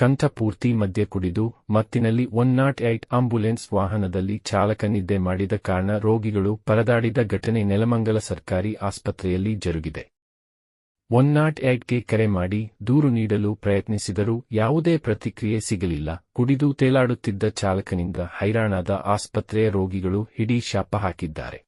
ಕಂಠ ಪೂರ್ತಿ ಮದ್ಯ ಕುಡಿದು, ಮತ್ತಿನಲ್ಲಿ ಒನ್ ನಾಟ್ ಏಟ್ ಆಂಬ್ಯುಲೆನ್ಸ್ ವಾಹನದಲ್ಲಿ ಚಾಲಕ ನಿದ್ದೆ ಮಾಡಿದ ಕಾರಣ ರೋಗಿಗಳು ಪರದಾಡಿದ ಘಟನೆ ನೆಲಮಂಗಲ ಸರ್ಕಾರಿ ಆಸ್ಪತ್ರೆಯಲ್ಲಿ ಜರುಗಿದೆ. ಒನ್ ನಾಟ್ ಏಟ್ಗೆ ಕರೆ ಮಾಡಿ ದೂರು ನೀಡಲು ಪ್ರಯತ್ನಿಸಿದರೂ ಯಾವುದೇ ಪ್ರತಿಕ್ರಿಯೆ ಸಿಗಲಿಲ್ಲ. ಕುಡಿದು ತೇಲಾಡುತ್ತಿದ್ದ ಚಾಲಕನಿಂದ ಹೈರಾಣಾದ ಆಸ್ಪತ್ರೆಯ ರೋಗಿಗಳು ಹಿಡಿ ಶಾಪ ಹಾಕಿದ್ದಾರೆ.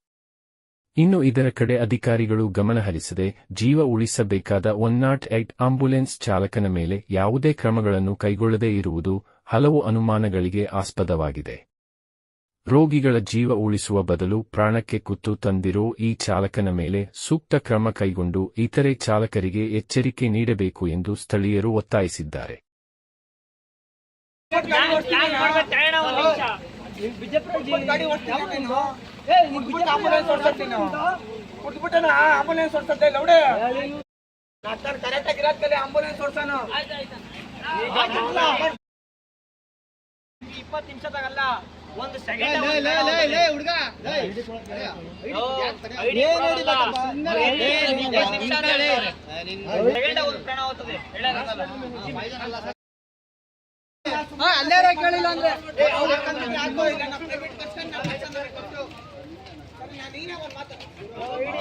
ಇನ್ನು ಇದರ ಕಡೆ ಅಧಿಕಾರಿಗಳು ಗಮನಹರಿಸದೆ ಜೀವ ಉಳಿಸಬೇಕಾದ ಒನ್ ನಾಟ್ ಏಟ್ ಆಂಬ್ಯುಲೆನ್ಸ್ ಚಾಲಕನ ಮೇಲೆ ಯಾವುದೇ ಕ್ರಮಗಳನ್ನು ಕೈಗೊಳ್ಳದೇ ಇರುವುದು ಹಲವು ಅನುಮಾನಗಳಿಗೆ ಆಸ್ಪದವಾಗಿದೆ ರೋಗಿಗಳ ಜೀವ ಉಳಿಸುವ ಬದಲು ಪ್ರಾಣಕ್ಕೆ ಕುತ್ತು ತಂದಿರೋ ಈ ಚಾಲಕನ ಮೇಲೆ ಸೂಕ್ತ ಕ್ರಮ ಕೈಗೊಂಡು ಇತರೆ ಚಾಲಕರಿಗೆ ಎಚ್ಚರಿಕೆ ನೀಡಬೇಕು ಎಂದು ಸ್ಥಳೀಯರು ಒತ್ತಾಯಿಸಿದ್ದಾರೆ ಕುಟ್ಬಿಟ್ಟು ಆಂಬುಲೆನ್ಸ್ ಕುಟ್ಬಿಟ್ಟು ಆಂಬುಲೆನ್ಸ್ ಓಡ್ಸತ್ತೆ ಲೌಡೆ. ನಾನು ಕರೆಕ್ಟ್ ಆಗಿ ಇರೋದ್ಕಲ್ಲಿ ಆಂಬುಲೆನ್ಸ್ ಓಡ್ಸಾನು ಇಪ್ಪತ್ತು ನಿಮಿಷದಾಗಲ್ಲ ಒಂದು ಸೆಕೆಂಡ್ ಸೆಕೆಂಡ್ ಒಂದು ಪ್ರಾಣ ಹೋಗ್ತದೆ ಹೇಳಲ್ಲ ಅಲ್ಲೇರ ಕೇಳಿಲ್ಲ ಅಂದ್ರೆ.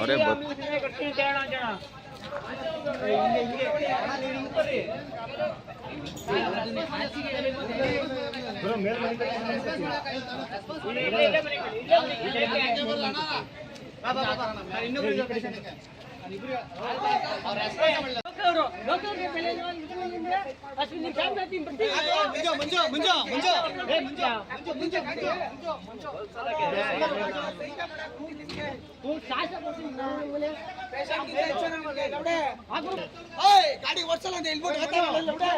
ಅವರೇ ಗಾಡಿ ಓಡಿಸಲ್ಲ ಅಂತ ಹೇಳ್ಬಿಟ್ಟು